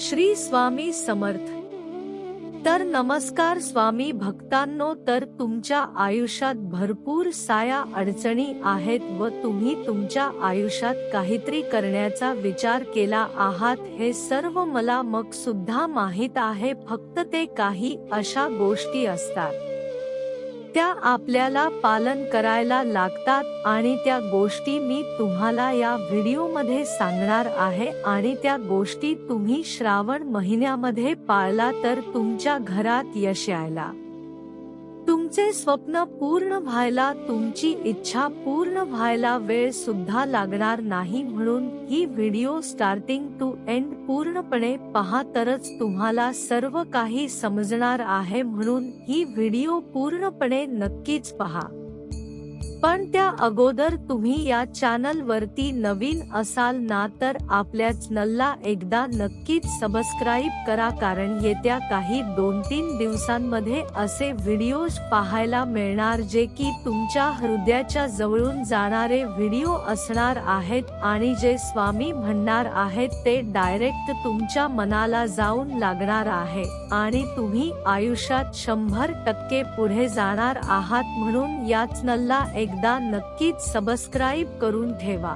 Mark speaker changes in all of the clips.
Speaker 1: श्री स्वामी समर्थ. तर नमस्कार स्वामी भक्तांनो तर तुमच्या आयुष्यात भरपूर साया अडचणी आहेत व तुम्ही तुमच्या आयुष्यात काहीतरी करण्याचा विचार केला आहात हे सर्व मला मग सुद्धा माहीत आहे फक्त ते काही अशा गोष्टी असतात. त्या आपल्याला पालन करायला लागतात आणि त्या गोष्टी मी तुम्हाला या व्हिडिओमध्ये सांगणार आहे आणि त्या गोष्टी तुम्ही श्रावण महिन्यामध्ये पाळला तर तुमच्या घरात यश यायला. तुमचे स्वप्न पूर्ण व्हायला तुमची इच्छा पूर्ण व्हायला वेळ सुद्धा लागणार नाही म्हणून ही व्हिडिओ स्टार्टिंग टू एंड पूर्णपणे पहा तरच तुम्हाला सर्व काही समजणार आहे म्हणून ही व्हिडिओ पूर्णपणे नक्कीच पहा. पण त्या अगोदर तुम्ही या चॅनल वरती नवीन असाल ना तर आपल्या चॅनलला एकदा नक्कीच सबस्क्राईब करा कारण येत्या काही दोन तीन दिवसांमध्ये असे व्हिडिओज पाहायला मिळणार जे की तुमच्या हृदयाच्या जवळून जाणारे व्हिडिओ असणार आहेत आणि जे स्वामी म्हणणार आहेत ते डायरेक्ट तुमच्या मनाला जाऊन लागणार आहे. आणि तुम्ही आयुष्यात शंभर टक्के पुढे जाणार आहात म्हणून या चॅनलला एक एकदा नक्कीच सबस्क्राईब करून ठेवा.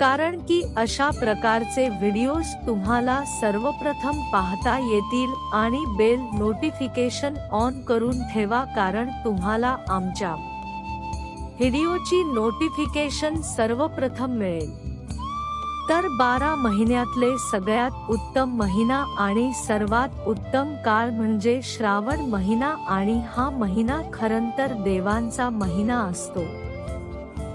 Speaker 1: कारण की अशा प्रकारचे व्हिडिओज तुम्हाला सर्वप्रथम पाहता येतील आणि बेल नोटिफिकेशन ऑन करून ठेवा कारण तुम्हाला आमच्या व्हिडिओची नोटिफिकेशन सर्वप्रथम मिळेल. तर बारा महिन्यातले सगळ्यात उत्तम महिना आणि सर्वात उत्तम काळ म्हणजे श्रावण महिना आणि हा महिना खरंतर देवांचा महिना असतो.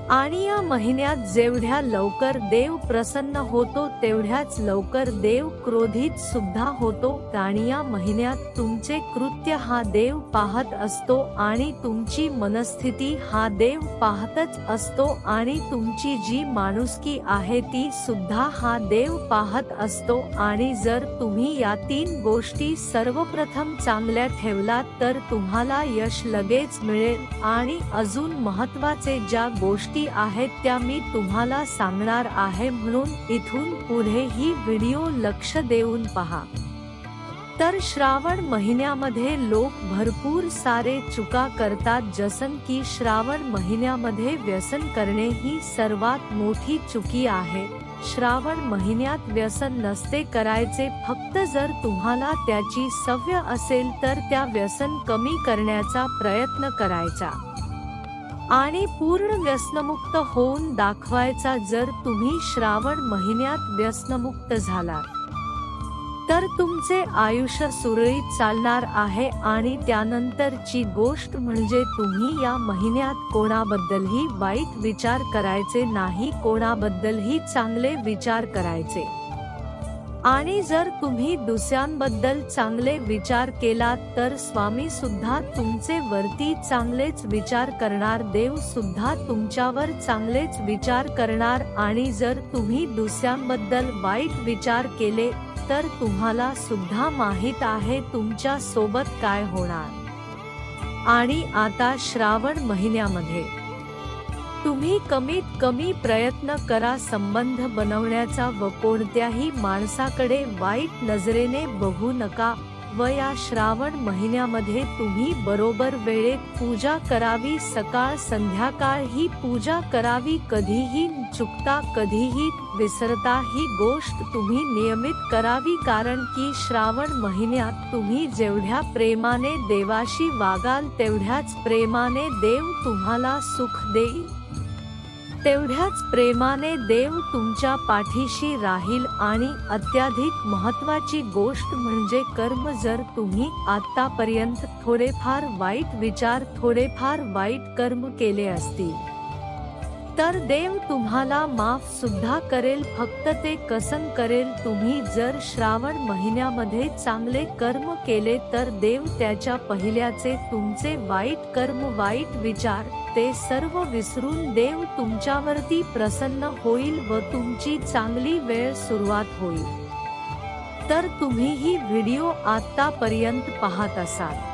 Speaker 1: आणि या महिन्यात जेवढ्या लवकर देव प्रसन्न होतो तेवढ्याच लवकर देव क्रोधित सुद्धा होतो. आणि या महिन्यात तुमचे कृत्य हा देव पाहत असतो आणि तुमची मनस्थिती हा देव पाहतच असतो आणि तुमची जी माणुसकी आहे ती सुद्धा हा देव पाहत असतो. आणि जर तुम्ही या तीन गोष्टी सर्वप्रथम चांगल्या ठेवलात तर तुम्हाला यश लगेच मिळेल. आणि अजून महत्त्वाचे ज्या गोष्टी गोष्टी आहेत त्या मी तुम्हाला सांगणार आहे म्हणून इथून पुढे ही व्हिडिओ लक्ष देऊन पहा. तर श्रावण महिन्यामध्ये लोक भरपूर सारे चुका करतात जसन की श्रावण महिन्यामध्ये व्यसन करणे ही सर्वात मोठी चुकी आहे. श्रावण महिन्यात व्यसन नसते करायचे फक्त जर तुम्हाला त्याची सव्य असेल तर त्या व्यसन कमी करण्याचा प्रयत्न करायचा. आणि पूर्ण व्यसनमुक्त होऊन दाखवायचा जर तुम्ही श्रावण महिन्यात व्यसनमुक्त झालात तर तुमचे आयुष्य सुरळीत चालणार आहे आणि त्यानंतरची गोष्ट म्हणजे तुम्ही या महिन्यात कोणाबद्दलही वाईट विचार करायचे नाही कोणाबद्दलही चांगले विचार करायचे. आणि जर तुम्ही दुसऱ्यांबद्दल चांगले विचार केलात तर स्वामी सुद्धा तुमचे वरती चांगलेच विचार करणार देव सुद्धा तुमच्यावर चांगलेच विचार करणार आणि जर तुम्ही दुसऱ्यांबद्दल वाईट विचार केले तर तुम्हाला सुद्धा माहीत आहे तुमच्यासोबत काय होणार. आणि आता श्रावण महिन्यामध्ये. तुम्ही कमीत कमी प्रयत्न करा संबंध बनवण्याचा व कोणत्याही माणसाकडे वाईट नजरेने बघू नका. व या श्रावण महिन्यामध्ये तुम्ही बरोबर वेळेत पूजा करावी सकाळ संध्याकाळ ही पूजा करावी कधीही चुकता कधीही विसरता ही गोष्ट तुम्ही नियमित करावी कारण की श्रावण महिन्यात तुम्ही जेवढ्या प्रेमाने देवाशी वागाल तेवढ्याच प्रेमाने देव तुम्हाला सुख देईल. तेवढ्याच प्रेमाने देव तुमच्या पाठीशी राहील आणि अत्याधिक महत्वाची गोष्ट म्हणजे कर्म जर तुम्ही आतापर्यंत थोडेफार वाईट विचार थोडेफार वाईट कर्म केले असतील. तर देव तुम्हाला माफ सुद्धा करेल फक्त ते कसन करेल तुम्ही जर श्रावण महिन्यामध्ये चांगले कर्म केले तर देव त्याच्या पहिल्याचे तुमचे वाईट कर्म वाईट विचार ते सर्व विसरून देव तुमच्यावरती प्रसन्न होईल व तुमची चांगली वेळ सुरुवात होईल. तर तुम्ही ही व्हिडिओ आतापर्यंत पाहत असाल.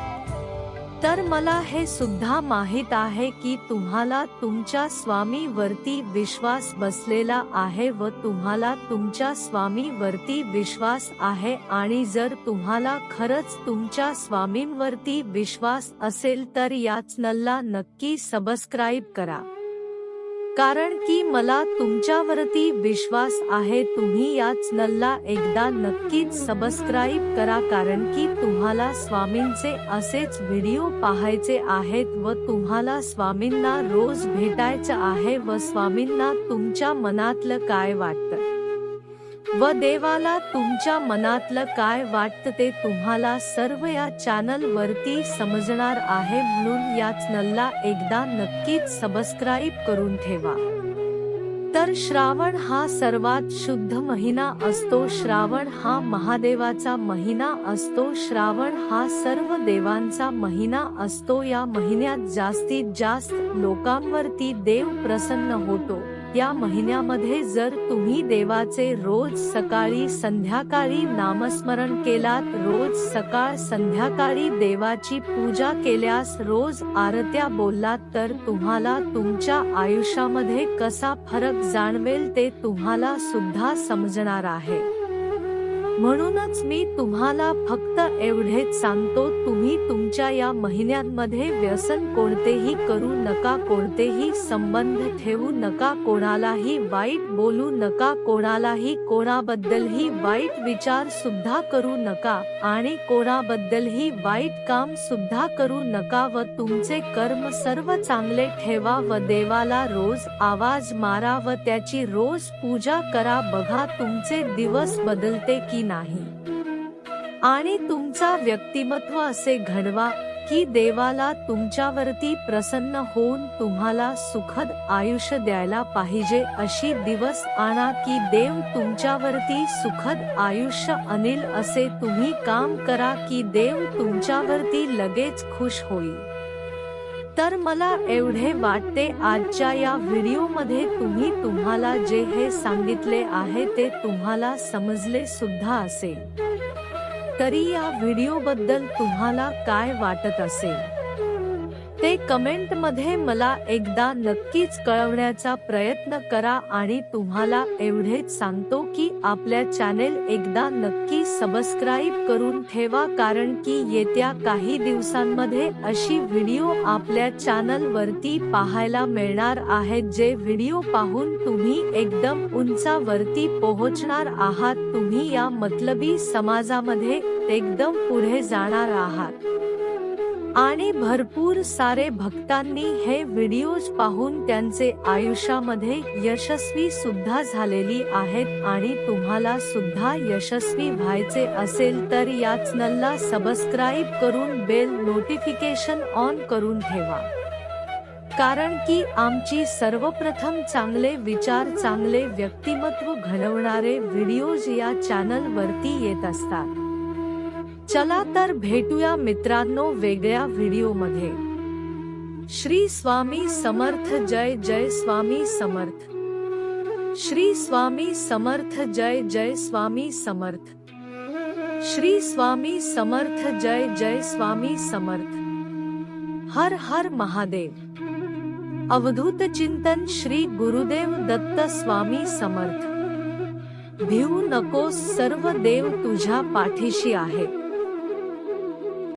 Speaker 1: तर मला हे सुद्धा माहीत आहे की तुम्हाला तुमच्या स्वामीवरती विश्वास बसलेला आहे व तुम्हाला तुमच्या स्वामीवरती विश्वास आहे आणि जर तुम्हाला खरंच तुमच्या स्वामींवरती विश्वास असेल तर या चॅनलला नक्की सबस्क्राईब करा. कारण की मला तुमच्यावरती विश्वास आहे तुम्ही या चॅनलला एकदा नक्कीच सबस्क्राईब करा कारण की तुम्हाला स्वामींचे असेच व्हिडिओ पाहायचे आहेत व तुम्हाला स्वामींना रोज भेटायचं आहे व स्वामींना तुमच्या मनातलं काय वाटतं. व देवाला तुमच्या मनातलं काय वाटतं ते तुम्हाला सर्व या चॅनल वरती समजणार आहे म्हणून या चॅनलला एकदा नक्कीच सबस्क्राईब करून ठेवा. तर श्रावण हा सर्वात शुद्ध महिना असतो. श्रावण हा महादेवाचा महिना असतो. श्रावण हा सर्व देवांचा महिना असतो. या महिन्यात जास्तीत जास्त लोकांवरती देव प्रसन्न होतो. त्या महिन्यामध्ये जर तुम्ही देवाचे रोज सकाळी संध्याकाळी नामस्मरण केलात रोज सकाळ संध्याकाळी देवाची पूजा केल्यास रोज आरत्या बोललात तर तुम्हाला तुमच्या आयुष्यामध्ये कसा फरक जाणवेल ते तुम्हाला सुद्धा समजणार आहे. म्हणूनच मी तुम्हाला फक्त एवढेच सांगतो तुम्ही तुमच्या या महिन्यांमध्ये व्यसन कोणतेही करू नका कोणतेही संबंध ठेवू नका कोणालाही वाईट बोलू नका कोणालाही कोणाबद्दलही वाईट विचार सुद्धा करू नका आणि कोणाबद्दलही वाईट काम सुद्धा करू नका व तुमचे कर्म सर्व चांगले ठेवा व देवाला रोज आवाज मारा व त्याची रोज पूजा करा. बघा तुमचे दिवस बदलते की नाही. आणि तुमचा व्यक्तिमत्व असे घडवा की देवाला तुमच्यावरती प्रसन्न होऊन तुम्हाला सुखद आयुष्य द्यायला पाहिजे अशी दिवस आणा की देव तुमच्यावरती सुखद आयुष्य अनिल असे तुम्ही काम करा की देव तुमच्यावरती लगेच खुश होईल. तर मला एवढे वाटते आजच्या या व्हिडिओमध्ये तुम्ही तुम्हाला जे हे सांगितले आहे ते तुम्हाला समजले सुद्धा असेल. तरी या व्हिडिओबद्दल तुम्हाला काय वाटत असेल? ते कमेंटमध्ये मला एकदा नक्कीच कळवण्याचा प्रयत्न करा आणि तुम्हाला एवढेच सांगतो की आपल्या चॅनेल एकदा नक्की सबस्क्राईब करून ठेवा कारण की येत्या काही दिवसांमध्ये अशी व्हिडिओ आपल्या चॅनल वरती पाहायला मिळणार आहेत जे व्हिडिओ पाहून तुम्ही एकदम उंचावरती पोहोचणार आहात. तुम्ही या मतलबी समाजामध्ये एकदम पुढे जाणार आहात. आणि भरपूर सारे भक्तांनी हे व्हिडिओज पाहून त्यांचे आयुष्यामध्ये यशस्वी सुद्धा झालेली आहेत आणि तुम्हाला सुद्धा यशस्वी व्हायचे असेल तर या चॅनलला सबस्क्राईब करून बेल नोटिफिकेशन ऑन करून ठेवा. कारण की आमची सर्वप्रथम चांगले विचार चांगले व्यक्तिमत्व घडवणारे व्हिडिओज या चॅनलवरती येत असतात. चला तर भेटूया मित्रांनो वेगळ्या व्हिडिओमध्ये श्री स्वामी समर्थ जय जय स्वामी समर्थ. श्री स्वामी समर्थ जय जय स्वामी समर्थ. श्री स्वामी समर्थ जय जय स्वामी समर्थ. हर हर महादेव. अवधूत चिंतन श्री गुरुदेव दत्त स्वामी समर्थ. भिवू नकोस सर्व देव तुझ्या पाठीशी आहेत